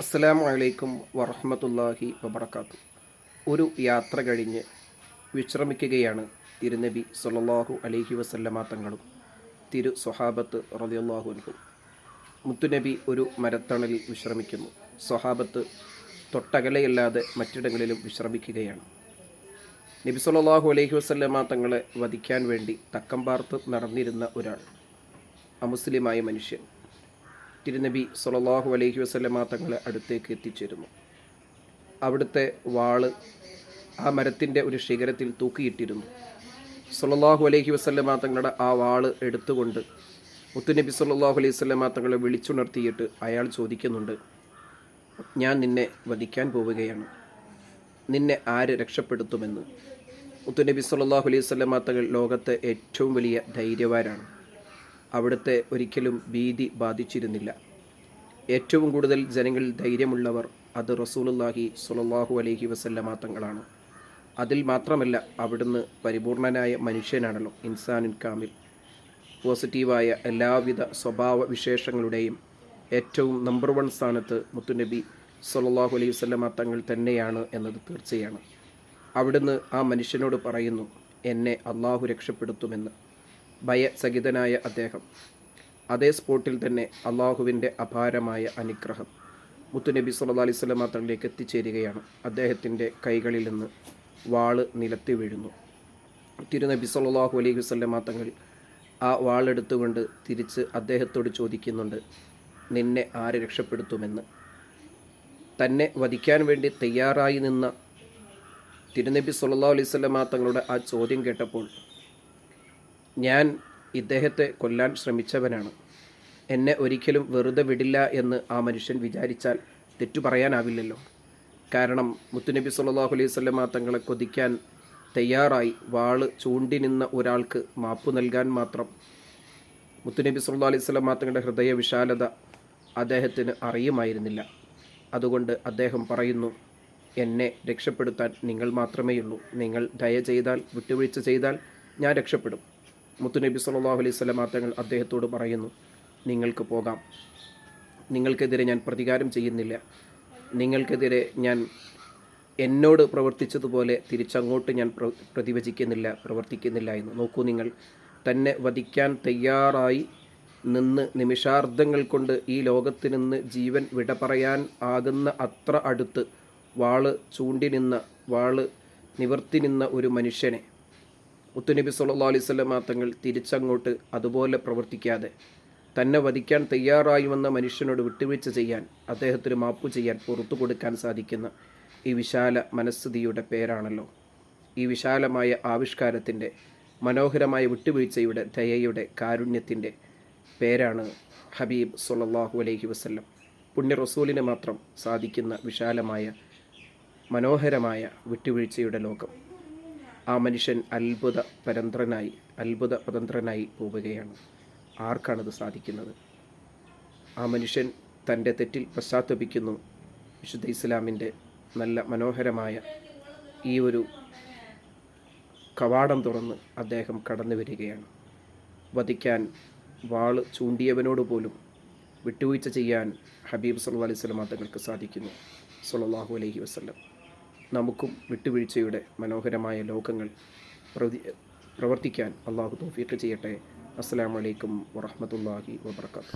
അസ്സലാമു വലൈക്കും വറഹ്മത്തുള്ളാഹി വബർക്കാത്തു ഒരു യാത്ര കഴിഞ്ഞ് വിശ്രമിക്കുകയാണ് തിരുനബി സൊല്ലാഹു അലൈഹി വസല്ലമ തങ്ങളും തിരു സ്വഹാബത്ത് റളിയല്ലാഹു അൻഹും. മുത്തുനബി ഒരു മരത്തണലിൽ വിശ്രമിക്കുന്നു. സ്വഹാബത്ത് തൊട്ടകലയല്ലാതെ മറ്റിടങ്ങളിലും വിശ്രമിക്കുകയാണ്. നബി സൊല്ലാഹു അലൈഹി വസല്ലമ തങ്ങളെ വധിക്കാൻ വേണ്ടി തക്കം പാർത്ത് നടന്നിരുന്ന ഒരാൾ അമുസ്ലിമായ മനുഷ്യൻ. തിരുനബി സൊലാഹു അലൈഹി വസല്ലമ തങ്ങളെ അടുത്തേക്ക് എത്തിച്ചേരുന്നു. അവിടുത്തെ വാൾ ആ മരത്തിന്റെ ഒരു ശിഖരത്തിൽ തൂക്കിയിട്ടിരുന്നു. സൊല്ലാഹു അലൈഹി വസല്ലമ തങ്ങളുടെ ആ വാൾ എടുത്തുകൊണ്ട് മുത്തുനബി സൊല്ലാഹു അലൈഹി വസല്ലമ തങ്ങളെ വിളിച്ചുണർത്തിയിട്ട് അയാൾ ചോദിക്കുന്നുണ്ട് ഞാൻ നിന്നെ വധിക്കാൻ പോവുകയാണ്. നിന്നെ ആര് രക്ഷപ്പെടുത്തുമെന്ന്? മുത്തുനബി സൊല്ലാഹു അലൈഹി വസല്ലമ തങ്ങൾ ലോകത്തെ ഏറ്റവും വലിയ ധൈര്യവാരാണ്. അവിടുത്തെ ഒരിക്കലും ഭീതി ബാധിച്ചിരുന്നില്ല. ഏറ്റവും കൂടുതൽ ജനങ്ങളിൽ ധൈര്യമുള്ളവർ അത് റസൂലുല്ലാഹി സുലല്ലാഹു അലഹി വസല്ലമ തങ്ങളാണ്. അതിൽ മാത്രമല്ല അവിടുന്ന് പരിപൂർണനായ മനുഷ്യനാണല്ലോ ഇൻസാനുൻ കാമിൽ. പോസിറ്റീവായ എല്ലാവിധ സ്വഭാവ വിശേഷങ്ങളുടെയും ഏറ്റവും നമ്പർ വൺ സ്ഥാനത്ത് മുത്തുനബി സുലല്ലാഹു അലൈഹി വസല്ലമ തങ്ങൾ തന്നെയാണ് എന്നത് തീർച്ചയാണ്. അവിടുന്ന് ആ മനുഷ്യനോട് പറയുന്നു എന്നെ അള്ളാഹു രക്ഷപ്പെടുത്തുമെന്ന്. ഭയചകിതനായ അദ്ദേഹം. അതേ സ്പോട്ടിൽ തന്നെ അള്ളാഹുവിന്റെ അപാരമായ അനുഗ്രഹം. മുത്തുനബി സല്ല അലൈഹി സ്വലം തങ്ങളിലേക്ക് എത്തിച്ചേരുകയാണ്. അദ്ദേഹത്തിന്റെ കൈകളിൽ നിന്ന് വാൾ നിലത്തി വീഴുന്നു. തിരുനബി സല്ലാഹു അലൈഹി വസല്ലമ മാത്രങ്ങൾ ആ വാളെടുത്തുകൊണ്ട് തിരിച്ച് അദ്ദേഹത്തോട് ചോദിക്കുന്നുണ്ട് നിന്നെ ആര് രക്ഷപ്പെടുത്തുമെന്ന്? തന്നെ വധിക്കാൻ വേണ്ടി തയ്യാറായി നിന്ന തിരുനബി സല്ലാ അലൈഹി വസല്ലമ തങ്ങളുടെ ആ ചോദ്യം കേട്ടപ്പോൾ ഞാൻ ഇദ്ദേഹത്തെ കൊല്ലാൻ ശ്രമിച്ചവനാണ്. എന്നെ ഒരിക്കലും വെറുതെ വിടില്ല എന്ന് ആ മനുഷ്യൻ വിചാരിച്ചാൽ തെറ്റു പറയാനാവില്ലല്ലോ. കാരണം മുത്തുനബി സല്ലാഹു അലൈഹി വസല്ലമ തങ്ങളെ കൊതിക്കാൻ തയ്യാറായി വാൾ ചൂണ്ടി നിന്ന ഒരാൾക്ക് മാപ്പ് നൽകാൻ മാത്രം മുത്തുനബി സല്ലാ അലൈഹി വസല്ലമ തങ്ങളുടെ ഹൃദയ വിശാലത അദ്ദേഹത്തിന് അറിയുമായിരുന്നില്ല. അതുകൊണ്ട് അദ്ദേഹം പറയുന്നു എന്നെ രക്ഷപ്പെടുത്താൻ നിങ്ങൾ മാത്രമേയുള്ളൂ. നിങ്ങൾ ദയ ചെയ്താൽ വിട്ടുവീഴ്ച ചെയ്താൽ ഞാൻ രക്ഷപ്പെടും. മുത്തുനബി സല്ലല്ലാഹു അലൈഹി വസല്ലമ തങ്ങൾ അദ്ദേഹത്തോട് പറയുന്നു. നിങ്ങൾക്ക് പോകാം. നിങ്ങൾക്കെതിരെ ഞാൻ പ്രതികാരം ചെയ്യുന്നില്ല. നിങ്ങൾക്കെതിരെ ഞാൻ എന്നോട് പ്രവർത്തിച്ചതുപോലെ തിരിച്ചങ്ങോട്ട് ഞാൻ പ്ര പ്രതിവചിക്കുന്നില്ല പ്രവർത്തിക്കുന്നില്ല എന്ന്. നോക്കൂ നിങ്ങൾ. തന്നെ വധിക്കാൻ തയ്യാറായി നിന്ന് നിമിഷാർദ്ധങ്ങൾ കൊണ്ട് ഈ ലോകത്ത് നിന്ന് ജീവൻ വിട പറയാൻ ആകുന്ന അത്ര അടുത്ത് വാൾ ചൂണ്ടി നിന്ന വാൾ നിവർത്തി നിന്ന ഒരു മനുഷ്യനെ മുത്തുനബി സല്ലല്ലാഹു അലൈഹി വസല്ലമ തങ്ങൾ തിരിച്ചങ്ങോട്ട് അതുപോലെ പ്രവർത്തിക്കാതെ തന്നെ വധിക്കാൻ തയ്യാറായി വന്ന മനുഷ്യനോട് വിട്ടുവീഴ്ച ചെയ്യാൻ അദ്ദേഹത്തിന് മാപ്പ് ചെയ്യാൻ പുറത്തു കൊടുക്കാൻ സാധിക്കുന്ന ഈ വിശാല മനസ്ഥിതിയുടെ പേരാണല്ലോ. ഈ വിശാലമായ ആവിഷ്കാരത്തിന്റെ മനോഹരമായ വിട്ടുവീഴ്ചയുടെ ദയയുടെ കാരുണ്യത്തിന്റെ പേരാണ് ഹബീബ് സല്ലല്ലാഹു അലൈഹി വസ്ല്ലം. പുണ്യ റസൂലിന് മാത്രം സാധിക്കുന്ന വിശാലമായ മനോഹരമായ വിട്ടുവീഴ്ചയുടെ ലോകം. ആ മനുഷ്യൻ അത്ഭുത പരന്ത്രനായി അത്ഭുത പതന്ത്രനായി പോവുകയാണ്. ആർക്കാണത് സാധിക്കുന്നത്? ആ മനുഷ്യൻ തന്റെ തെറ്റിൽ പശ്ചാത്തപിക്കുന്നു. വിശുദ്ധ ഇസ്ലാമിന്റെ നല്ല മനോഹരമായ ഈ ഒരു കവാടം തുറന്ന് അദ്ദേഹം കടന്നു വരികയാണ് വധിക്കാൻ വാൾ ചൂണ്ടിയവനോട് പോലും വിട്ടുവീഴ്ച ചെയ്യാൻ ഹബീബ് സല്ലു അലൈഹി സ്വലം തങ്ങൾക്ക് സാധിക്കുന്നു. സല്ലാഹു അലൈഹി വസല്ലം. നമുക്കും വിട്ടുവീഴ്ചയുടെ മനോഹരമായ ലോകങ്ങൾ പ്രതി പ്രവർത്തിക്കാൻ അള്ളാഹു തോഫീക്ക് ചെയ്യട്ടെ. അസ്സാം വലൈക്കും വറഹ്മത്തുള്ളാഹി വബർക്കാത്തു